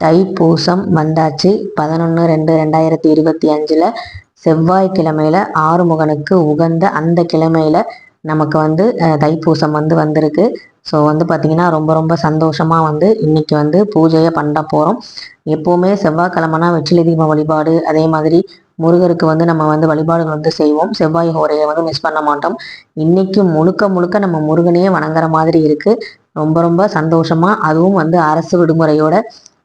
தைப்பூசம் வந்தாச்சு. பதினொன்று ரெண்டு ரெண்டாயிரத்தி இருபத்தி அஞ்சில் செவ்வாய்க்கிழமையில் ஆறுமுகனுக்கு உகந்த அந்த கிழமையில் நமக்கு வந்து தைப்பூசம் வந்து வந்திருக்கு. ஸோ வந்து பார்த்திங்கன்னா ரொம்ப ரொம்ப சந்தோஷமாக வந்து இன்றைக்கி வந்து பூஜையை பண்ண போகிறோம் எப்போவுமே செவ்வாய்க்கிழமைனா வெற்றிலை தீப வழிபாடு அதே மாதிரி முருகருக்கு வந்து நம்ம வந்து வழிபாடுகள் வந்து செய்வோம். செவ்வாய் ஹோரையை வந்து மிஸ் பண்ண மாட்டோம். இன்றைக்கி முழுக்க முழுக்க நம்ம முருகனையே வணங்குற மாதிரி இருக்குது ரொம்ப ரொம்ப சந்தோஷமாக அதுவும் வந்து அரசு விடுமுறையோட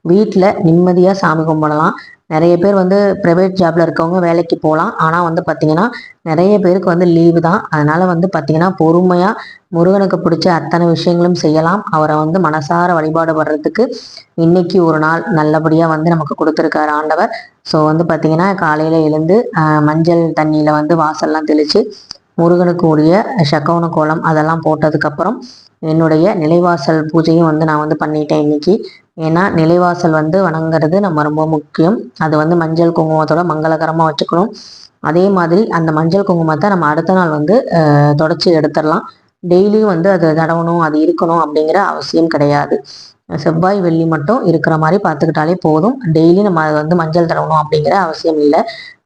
வீட்டில் நிம்மதியாக சாமி கும்பிடலாம். நிறைய பேர் வந்து ப்ரைவேட் ஜாப்ல இருக்கவங்க வேலைக்கு போகலாம் ஆனால் வந்து பார்த்தீங்கன்னா நிறைய பேருக்கு வந்து லீவு தான். அதனால வந்து பார்த்தீங்கன்னா பொறுமையாக முருகனுக்கு பிடிச்ச அத்தனை விஷயங்களும் செய்யலாம். அவரை வந்து மனசார வழிபாடு படுறதுக்கு இன்னைக்கு ஒரு நாள் நல்லபடியாக வந்து நமக்கு கொடுத்துருக்காரு ஆண்டவர். ஸோ வந்து பார்த்தீங்கன்னா காலையில் எழுந்து மஞ்சள் தண்ணியில் வந்து வாசல்லாம் தெளித்து முருகனுக்கு உரிய சக்கவன கோலம் அதெல்லாம் போட்டதுக்கப்புறம் என்னுடைய நிலைவாசல் பூஜையும் வந்து நான் வந்து பண்ணிட்டேன் இன்னைக்கு. ஏன்னா நிலைவாசல் வந்து வணங்குறது நம்ம ரொம்ப முக்கியம். அது வந்து மஞ்சள் குங்குமத்தோட மங்களகரமாக வச்சுக்கணும். அதே மாதிரி அந்த மஞ்சள் குங்குமத்தை நம்ம அடுத்த நாள் வந்து தொடச்சி எடுத்துடலாம். டெய்லியும் வந்து அது தடவணும் அது இருக்கணும் அப்படிங்கிற அவசியம் கிடையாது. செவ்வாய் வெள்ளி மட்டும் இருக்கிற மாதிரி பார்த்துக்கிட்டாலே போதும். டெய்லி நம்ம அதை வந்து மஞ்சள் தடவணும் அப்படிங்கிற அவசியம் இல்லை.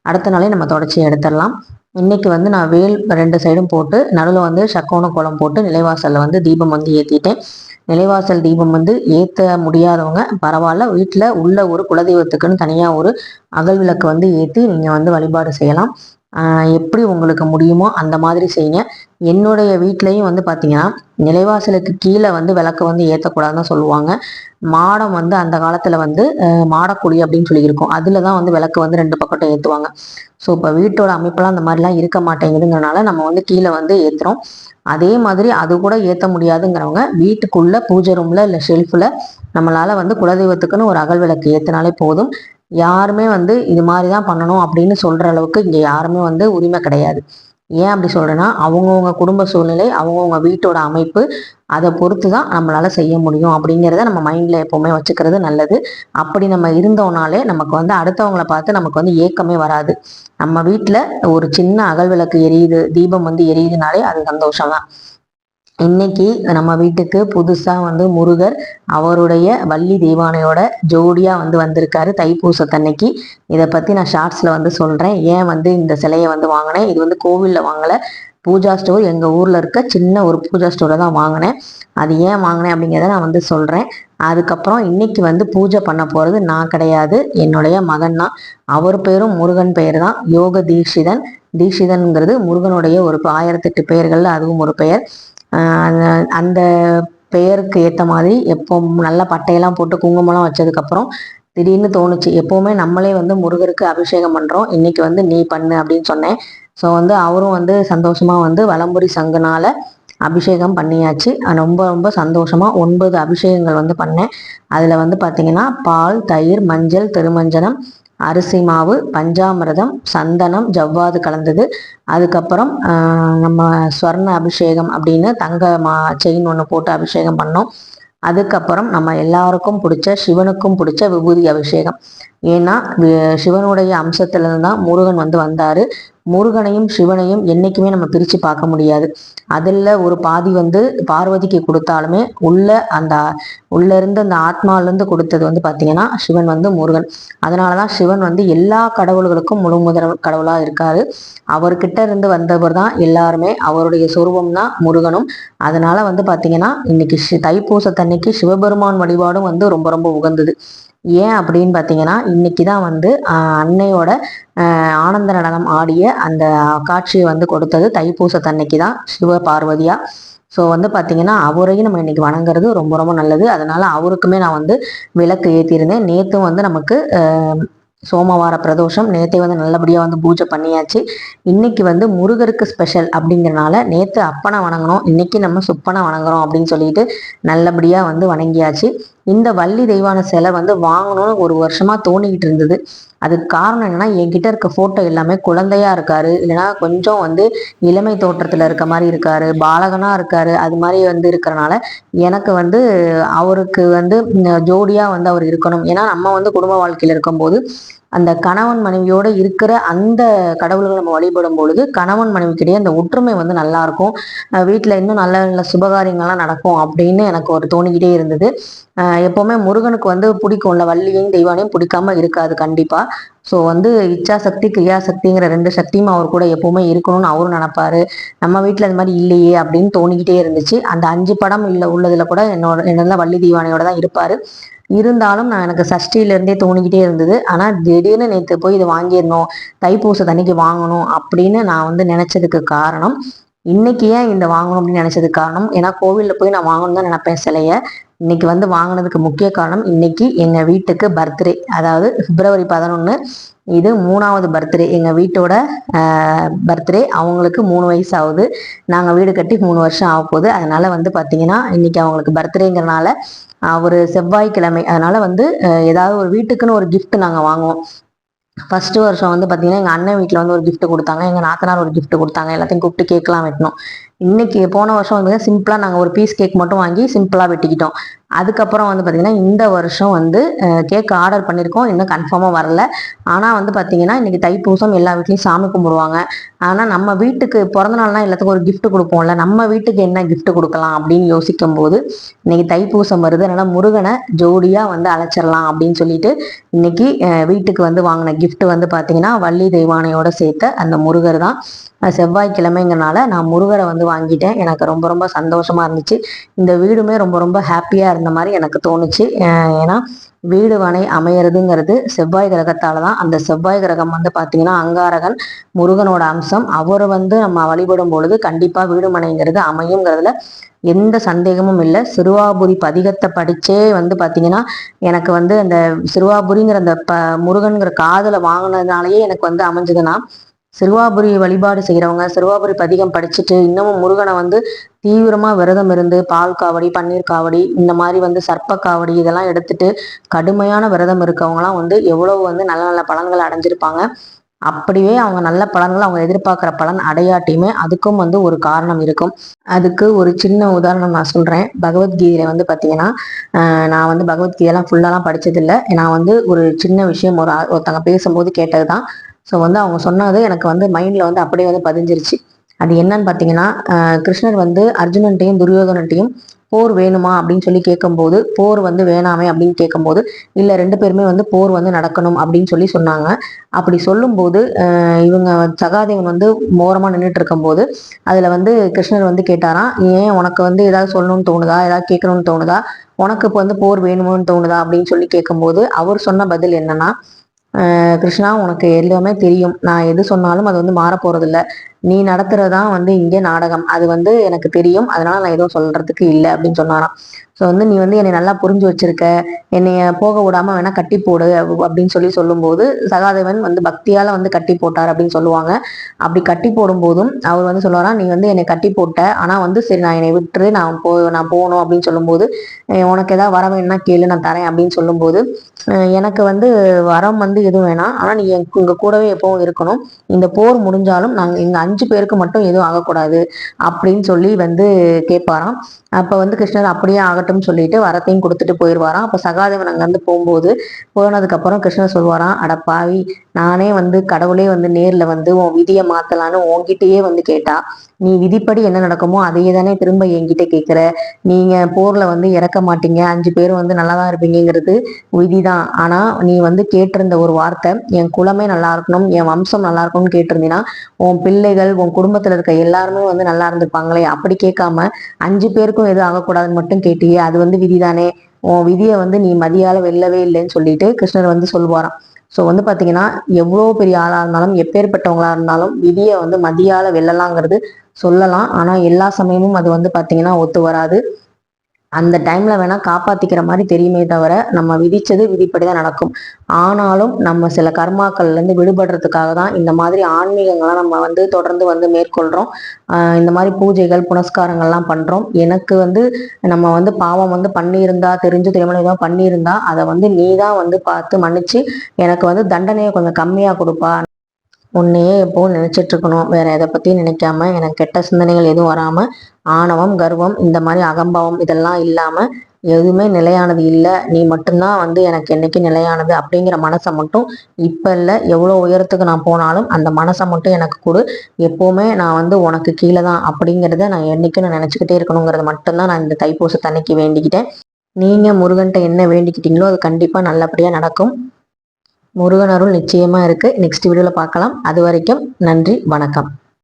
அடுத்த நாளே நம்ம தொடச்சி எடுத்துடலாம். இன்னைக்கு வந்து நான் வேல் ரெண்டு சைடும் போட்டு நடுவில் வந்து சக்கோண கோலம் போட்டு நிலைவாசலில் வந்து தீபம் வந்து ஏற்றிட்டேன் நிலைவாசல் தீபம் வந்து ஏற்ற முடியாதவங்க பரவாயில்ல வீட்டில் உள்ள ஒரு குலதெய்வத்துக்குன்னு தனியாக ஒரு அகல் விளக்கு வந்து ஏற்றி நீங்கள் வந்து வழிபாடு செய்யலாம். எப்படி உங்களுக்கு முடியுமோ அந்த மாதிரி செய்யுங்க. என்னுடைய வீட்லேயும் வந்து பார்த்தீங்கன்னா நிலைவாசலுக்கு கீழே வந்து விளக்கு வந்து ஏற்றக்கூடாதுன்னு சொல்லுவாங்க. மாடம் வந்து அந்த காலத்தில் வந்து மாடக்கூடிய அப்படின்னு சொல்லியிருக்கோம். அதில் தான் வந்து விளக்கு வந்து ரெண்டு பக்கட்டும் ஏற்றுவாங்க ஸோ இப்போ வீட்டோட அமைப்பெல்லாம் அந்த மாதிரிலாம் இருக்க மாட்டேங்குதுங்கிறனால நம்ம வந்து கீழே வந்து ஏற்றுறோம் அதே மாதிரி அது கூட ஏற்ற முடியாதுங்கிறவங்க வீட்டுக்குள்ளே பூஜை ரூமில் இல்லை ஷெல்ஃபில் நம்மளால் வந்து குலதெய்வத்துக்குன்னு ஒரு அகல் விளக்கு ஏற்றினாலே போதும். யாருமே வந்து இது மாதிரி தான் பண்ணணும் அப்படின்னு சொல்கிற அளவுக்கு இங்கே யாருமே வந்து உரிமை கிடையாது. ஏன் அப்படி சொல்கிறேன்னா அவங்கவுங்க குடும்ப சூழ்நிலை அவங்கவுங்க வீட்டோட அமைப்பு அதை பொறுத்து தான் நம்மளால் செய்ய முடியும். அப்படிங்கிறத நம்ம மைண்டில் எப்போவுமே வச்சுக்கிறது நல்லது. அப்படி நம்ம இருந்தோம்னாலே நமக்கு வந்து அடுத்தவங்கள பார்த்து நமக்கு வந்து ஏக்கமே வராது. நம்ம வீட்டில் ஒரு சின்ன அகல் விளக்கு எரியுது தீபம் வந்து எரியுதுனாலே அது சந்தோஷம் தான் இன்னைக்கு நம்ம வீட்டுக்கு புதுசாக வந்து முருகர் அவருடைய வள்ளி தெய்வானையோட ஜோடியாக வந்து வந்திருக்காரு தைப்பூசத்தன்னைக்கு. இதை பற்றி நான் ஷார்ட்ஸில் வந்து சொல்கிறேன் ஏன் வந்து இந்த சிலையை வந்து வாங்கினேன்? இது வந்து கோவிலில் வாங்கல. பூஜா ஸ்டோர் எங்கள் ஊரில் இருக்க சின்ன ஒரு பூஜா ஸ்டோரை தான் வாங்கினேன். அது ஏன் வாங்கினேன் அப்படிங்கிறத நான் வந்து சொல்கிறேன் அதுக்கப்புறம் இன்னைக்கு வந்து பூஜை பண்ண போகிறது நான் கிடையாது. என்னுடைய மகன் தான். அவர் பேரும் முருகன் பெயர் தான். யோக தீட்சிதன். தீட்சிதன்ங்கிறது முருகனுடைய ஒரு ஆயிரத்தெட்டு பெயர்களில் அதுவும் ஒரு பெயர். அந்த- பெயருக்கு ஏற்ற மாதிரி எப்போ நல்ல பட்டையெல்லாம் போட்டு குங்குமம்லாம் வச்சதுக்கப்புறம் திடீர்னு தோணுச்சு. எப்போவுமே நம்மளே வந்து முருகருக்கு அபிஷேகம் பண்ணுறோம் இன்னைக்கு வந்து நீ பண்ணு அப்படின்னு சொன்னேன். ஸோ வந்து அவரும் வந்து சந்தோஷமாக வந்து வலம்புரி சங்குனால அபிஷேகம் பண்ணியாச்சு. ரொம்ப ரொம்ப சந்தோஷமாக ஒன்பது அபிஷேகங்கள் வந்து பண்ணேன். அதில் வந்து பார்த்தீங்கன்னா பால் தயிர் மஞ்சள் திருமஞ்சனம் அரிசி மாவு பஞ்சாமிரதம் சந்தனம் ஜவ்வாது கலந்தது. அதுக்கப்புறம் நம்ம ஸ்வர்ண அபிஷேகம் அப்படின்னு தங்க மா செயின் ஒன்று போட்டு அபிஷேகம் பண்ணோம். அதுக்கப்புறம் நம்ம எல்லாருக்கும் பிடிச்ச சிவனுக்கும் பிடிச்ச விபூதி அபிஷேகம். ஏன்னா சிவனுடைய அம்சத்திலிருந்து தான் முருகன் வந்து வந்தார். முருகனையும் சிவனையும் என்றைக்குமே நம்ம பிரித்து பார்க்க முடியாது. அதில் ஒரு பாதி வந்து பார்வதிக்கு கொடுத்தாலுமே உள்ள அந்த உள்ள இருந்து அந்த ஆத்மாலேருந்து கொடுத்தது வந்து பார்த்திங்கன்னா சிவன் வந்து முருகன். அதனால தான் சிவன் வந்து எல்லா கடவுள்களுக்கும் முழு முதல் கடவுளாக இருக்காரு. அவர்கிட்ட இருந்து வந்தவர் தான் எல்லாருமே அவருடைய சொரூபம் தான் முருகனும். அதனால வந்து பார்த்திங்கன்னா இன்னைக்கு தைப்பூச தைப்பூசத்தன்னைக்கு சிவபெருமான் வழிபாடும் வந்து ரொம்ப ரொம்ப உகந்தது. ஏன் அப்படின்னு பார்த்தீங்கன்னா இன்னைக்கு தான் வந்து அன்னையோட ஆனந்த நடனம் ஆடிய அந்த காட்சியை வந்து கொடுத்தது தைப்பூசத்தன்னைக்கு தான் சிவ பார்வதியா. ஸோ வந்து பார்த்தீங்கன்னா அவரையும் நம்ம இன்னைக்கு வணங்குறது ரொம்ப ரொம்ப நல்லது. அதனால அவருக்குமே நான் வந்து விளக்கு ஏற்றியிருந்தேன் நேற்றும் வந்து நமக்கு சோமவார பிரதோஷம். நேற்றே வந்து நல்லபடியாக வந்து பூஜை பண்ணியாச்சு. இன்னைக்கு வந்து முருகருக்கு ஸ்பெஷல் அப்படிங்கிறனால நேற்று அப்பனை வணங்கணும் இன்னைக்கு நம்ம சுப்பனை வணங்குறோம் அப்படின்னு சொல்லிட்டு நல்லபடியாக வந்து வணங்கியாச்சு. இந்த வள்ளி தெய்வான சிலை வந்து வாங்கணும்னு ஒரு வருஷமா தோணிக்கிட்டு இருந்தது. அதுக்கு காரணம் என்னன்னா என்கிட்ட இருக்க போட்டோ எல்லாமே குழந்தையா இருக்காரு. இல்லைன்னா கொஞ்சம் வந்து இளமை தோற்றத்துல இருக்க மாதிரி இருக்காரு பாலகனா இருக்காரு அது மாதிரி வந்து இருக்கிறனால எனக்கு வந்து அவருக்கு வந்து ஜோடியாக ஜோடியா வந்து அவர் இருக்கணும். ஏன்னா நம்ம வந்து குடும்ப வாழ்க்கையில இருக்கும்போது அந்த கணவன் மனைவியோட இருக்கிற அந்த கடவுள்களை நம்ம வழிபடும் பொழுது கணவன் மனைவிக்கிடையே அந்த ஒற்றுமை வந்து நல்லா இருக்கும். வீட்டில் இன்னும் நல்ல நல்ல சுபகாரியங்கள்லாம் நடக்கும் அப்படின்னு எனக்கு ஒரு தோணிக்கிட்டே இருந்தது. எப்போவுமே முருகனுக்கு வந்து பிடிக்கும்ல வள்ளியையும் தெய்வானையும் பிடிக்காம இருக்காது கண்டிப்பா. ஸோ வந்து இச்சாசக்தி கிரியாசக்திங்கிற ரெண்டு சக்தியும் அவர் கூட எப்பவுமே இருக்கணும்னு அவரும் நினைப்பாரு. நம்ம வீட்டில் அது மாதிரி இல்லையே அப்படின்னு தோணிக்கிட்டே இருந்துச்சு. அந்த அஞ்சு படம் இல்லை உள்ளதுல கூட என்னோட என்னெல்லாம் வள்ளி தெய்வானையோட தான் இருப்பார். இருந்தாலும் நான் எனக்கு சஷ்டியிலேருந்தே தோணிக்கிட்டே இருந்தது. ஆனால் திடீர்னு நேற்று போய் இதை வாங்கிடணும் தைப்பூச தண்ணிக்கு வாங்கணும் அப்படின்னு நான் வந்து நினச்சதுக்கு காரணம் இன்னைக்கு ஏன் இந்த வாங்கணும் அப்படின்னு நினச்சது காரணம் ஏன்னா கோவிலில் போய் நான் வாங்கணும் தான் நினைப்பேன் சிலையை. இன்னைக்கு வந்து வாங்கினதுக்கு முக்கிய காரணம் இன்னைக்கு எங்க வீட்டுக்கு பர்த்டே அதாவது பிப்ரவரி பதினொன்று இது மூணாவது பர்த்டே எங்கள் வீட்டோட பர்த்டே அவங்களுக்கு மூணு வயசு ஆகுது நாங்கள் வீடு கட்டி மூணு வருஷம் ஆக போகுது. அதனால் வந்து பார்த்தீங்கன்னா இன்னைக்கு அவங்களுக்கு பர்த்டேங்கிறனால ஒரு செவ்வாய்க்கிழமை. அதனால் வந்து ஏதாவது ஒரு வீட்டுக்குன்னு ஒரு கிஃப்ட் நாங்கள் வாங்குவோம். ஃபர்ஸ்ட் வருஷம் வந்து பாத்தீங்கன்னா எங்க அண்ணன் வீட்டில் வந்து ஒரு கிஃப்ட் கொடுத்தாங்க. எங்க நாத்தனார் ஒரு கிஃப்ட் கொடுத்தாங்க. எல்லாத்தையும் கூப்பிட்டு கேக்லாம் வெட்டினோம். இன்னைக்கு போன வருஷம் வந்து சிம்பிளா நாங்க ஒரு பீஸ் கேக் மட்டும் வாங்கி சிம்பிளா வெட்டிக்கிட்டோம். அதுக்கப்புறம் வந்து பார்த்திங்கன்னா இந்த வருஷம் வந்து கேக் ஆர்டர் பண்ணியிருக்கோம் இன்னும் கன்ஃபார்மாக வரல. ஆனால் வந்து பார்த்திங்கன்னா இன்றைக்கி தைப்பூசம் எல்லா வீட்லேயும் சாமி கும்பிடுவாங்க. ஆனால் நம்ம வீட்டுக்கு பிறந்தநாள்னா எல்லாத்துக்கும் ஒரு கிஃப்ட் கொடுப்போம்ல. நம்ம வீட்டுக்கு என்ன கிஃப்ட் கொடுக்கலாம் அப்படின்னு யோசிக்கும் போது இன்னைக்கு தைப்பூசம் வருது. அதனால் முருகனை ஜோடியாக வந்து அழைச்சிடலாம் அப்படின்னு சொல்லிட்டு இன்றைக்கி வீட்டுக்கு வந்து வாங்கின கிஃப்ட் வந்து பார்த்திங்கன்னா வள்ளி தெய்வானையோட சேர்த்த அந்த முருகர் தான். செவ்வாய்க்கிழமைங்கிறனால நான் முருகரை வந்து வாங்கிட்டேன். எனக்கு ரொம்ப ரொம்ப சந்தோஷமாக இருந்துச்சு. இந்த வீடுமே ரொம்ப ரொம்ப ஹாப்பியாக இருந்த மாதிரி எனக்கு தோணுச்சு. ஏன்னா வீடு வனை அமையறதுங்கிறது செவ்வாய் கிரகத்தால தான். அந்த செவ்வாய் கிரகம் வந்து பார்த்தீங்கன்னா அங்காரகன் முருகனோட அம்சம். அவர் வந்து நம்ம வழிபடும் பொழுது கண்டிப்பாக வீடு மனைங்கிறது அமையுங்கிறதுல எந்த சந்தேகமும் இல்லை. சிறுவாபுரி பதிகத்தை படித்தே வந்து பார்த்தீங்கன்னா எனக்கு வந்து அந்த சிறுவாபுரிங்கிற அந்த ப முருகனுங்கிற காதலை வாங்கினதுனாலயே எனக்கு வந்து அமைஞ்சதுன்னா சிறுவாபுரி வழிபாடு செய்கிறவங்க சிறுவாபுரி பதிகம் படிச்சுட்டு இன்னமும் முருகனை வந்து தீவிரமாக விரதம் இருந்து பால் காவடி பன்னீர் காவடி இந்த மாதிரி வந்து சர்ப்ப காவடி இதெல்லாம் எடுத்துட்டு கடுமையான விரதம் இருக்கவங்களாம் வந்து எவ்வளவு வந்து நல்ல நல்ல பலன்கள் அடைஞ்சிருப்பாங்க. அப்படியே அவங்க நல்ல பலன்கள் அவங்க எதிர்பார்க்குற பலன் அடையாட்டியுமே அதுக்கும் வந்து ஒரு காரணம் இருக்கும். அதுக்கு ஒரு சின்ன உதாரணம் நான் சொல்கிறேன் பகவத்கீதையை வந்து பார்த்தீங்கன்னா நான் வந்து பகவத்கீதையெல்லாம் ஃபுல்லாலாம் படித்ததில்லை நான் வந்து ஒரு சின்ன விஷயம் ஒரு ஒருத்தங்க பேசும்போது கேட்டதுதான். ஸோ வந்து அவங்க சொன்னது எனக்கு வந்து மைண்டில் வந்து அப்படியே வந்து பதிஞ்சிருச்சு. அது என்னன்னு பார்த்தீங்கன்னா கிருஷ்ணர் வந்து அர்ஜுனன்ட்டையும் துரியோதனன்ட்டையும் போர் வேணுமா அப்படின்னு சொல்லி கேட்கும்போது போர் வந்து வேணாமே அப்படின்னு கேட்கும்போது இல்லை ரெண்டு பேருமே வந்து போர் வந்து நடக்கணும் அப்படின்னு சொல்லி சொன்னாங்க. அப்படி சொல்லும்போது இவங்க சகாதேவன் வந்து மோரமாக நின்றுட்டு இருக்கும்போது அதில் வந்து கிருஷ்ணர் வந்து கேட்டாராம் ஏன் உனக்கு வந்து ஏதாவது சொல்லணும்னு தோணுதா? ஏதாவது கேட்கணும்னு தோணுதா? உனக்கு இப்போ வந்து போர் வேணுமோன்னு தோணுதா? அப்படின்னு சொல்லி கேட்கும்போது அவர் சொன்ன பதில் என்னன்னா கிருஷ்ணா உனக்கு எல்லாமே தெரியும். நான் எது சொன்னாலும் அது வந்து மாறப்போறதில்லை. நீ நடத்துறதான் வந்து இங்கே நாடகம். அது வந்து எனக்கு தெரியும். அதனால நான் எதுவும் சொல்றதுக்கு இல்லை அப்படின்னு சொன்னாராம். ஸோ வந்து நீ வந்து என்னை நல்லா புரிஞ்சு வச்சிருக்க. என்னைய போக விடாம வேணா கட்டி போடு அப்படின்னு சொல்லி சொல்லும்போது சகாதேவன் வந்து பக்தியால வந்து கட்டி போட்டார் அப்படின்னு சொல்லுவாங்க. அப்படி கட்டி போடும்போதும் அவர் வந்து சொல்லுவாராம் நீ வந்து என்னை கட்டி போட்ட. ஆனா வந்து சரி நான் என்னை விட்டுரு. நான் போ நான் போகணும் அப்படின்னு சொல்லும்போது உனக்கு ஏதாவது வர வேணும்னா கேளு நான் தரேன் அப்படின்னு சொல்லும்போது எனக்கு வந்து வரம் வந்து எதுவும் வேணாம். ஆனா நீ எங்க கூடவே எப்பவும் இருக்கணும். இந்த போர் முடிஞ்சாலும் நாங்கள் எங்க அஞ்சு அஞ்சு பேருக்கு மட்டும் எதுவும் ஆகக்கூடாது அப்படின்னு சொல்லி வந்து கேட்பாராம். அப்போ வந்து கிருஷ்ணர் அப்படியே ஆகட்டும்னு சொல்லிட்டு வரத்தையும் கொடுத்துட்டு போயிடுவாராம் அப்போ சகாதேவன் அங்கேருந்து போகும்போது போனதுக்கப்புறம் கிருஷ்ணர் சொல்லுவாராம் அட பாவி நானே வந்து கடவுளே வந்து நேரில் வந்து உன் விதியை மாற்றலான்னு உன்கிட்டயே வந்து கேட்டா நீ விதிப்படி என்ன நடக்குமோ அதையே தானே திரும்ப என்கிட்ட கேட்குற நீங்கள் போரில் வந்து இறக்க மாட்டீங்க. அஞ்சு பேரும் வந்து நல்லா தான் இருப்பீங்கிறது விதி தான் ஆனால் நீ வந்து கேட்டிருந்த ஒரு வார்த்தை என் குலமே நல்லா இருக்கணும் என் வம்சம் நல்லா இருக்கணும்னு கேட்டிருந்தீங்கன்னா உன் பிள்ளைகள் உன் குடும்பத்துல இருக்க எல்லாருமே வந்து நல்லா இருந்திருப்பாங்களே? அப்படி கேட்காம அஞ்சு பேருக்கும் எதுவும் ஆகக்கூடாதுன்னு மட்டும் கேட்டியே அது வந்து விதிதானே? உன் விதியை வந்து நீ மதியால வெல்லவே இல்லைன்னு சொல்லிட்டு கிருஷ்ணர் வந்து சொல்வாராம் ஸோ வந்து பாத்தீங்கன்னா எவ்வளோ பெரிய ஆளா இருந்தாலும் எப்பேற்பட்டவங்களா இருந்தாலும் விதியை வந்து மதியால வெல்லலாங்கிறது சொல்லலாம். ஆனா எல்லா சமயமும் அது வந்து பாத்தீங்கன்னா ஒத்து வராது. அந்த டைம்ல வேணா காப்பாத்திக்கிற மாதிரி தெரியுமே தவிர நம்ம விதிச்சது விதிப்படிதான் நடக்கும். ஆனாலும் நம்ம சில கர்மாக்கள்ல இருந்து விடுபடுறதுக்காக தான் இந்த மாதிரி ஆன்மீகங்கள்லாம் நம்ம வந்து தொடர்ந்து வந்து மேற்கொள்றோம். இந்த மாதிரி பூஜைகள் புனஸ்காரங்கள்லாம் பண்றோம். எனக்கு வந்து நம்ம வந்து பாவம் வந்து பண்ணியிருந்தா தெரிஞ்சு தெரியாமல் ஏதோ பண்ணியிருந்தா அதை வந்து நீ தான் வந்து பார்த்து மன்னிச்சு எனக்கு வந்து தண்டனையை கொஞ்சம் கம்மியா கொடுப்பா. உன்னையே எப்பவும் நினச்சிட்ருக்கணும் வேற எதை பற்றியும் நினைக்காம எனக்கு கெட்ட சிந்தனைகள் எதுவும் வராமல் ஆணவம் கர்வம் இந்த மாதிரி அகம்பாவம் இதெல்லாம் இல்லாமல் எதுவுமே நிலையானது இல்லை. நீ மட்டும்தான் வந்து எனக்கு என்னைக்கு நிலையானது அப்படிங்கிற மனசை மட்டும் இப்போ இல்லை எவ்வளோ உயரத்துக்கு நான் போனாலும் அந்த மனசை மட்டும் எனக்கு கொடு. எப்போவுமே நான் வந்து உனக்கு கீழே தான் அப்படிங்கிறத நான் என்னைக்கும் நான் நினச்சிக்கிட்டே இருக்கணுங்கிறது மட்டும்தான் நான் இந்த தைப்பூசத்தன்னைக்கு வேண்டிக்கிட்டேன். நீங்கள் முருகன்ட்ட என்ன வேண்டிக்கிட்டீங்களோ அது கண்டிப்பாக நல்லபடியாக நடக்கும். முருகன் அருள் நிச்சயமாக இருக்குது நெக்ஸ்ட் வீடியோவில் பார்க்கலாம். அது வரைக்கும் நன்றி வணக்கம்.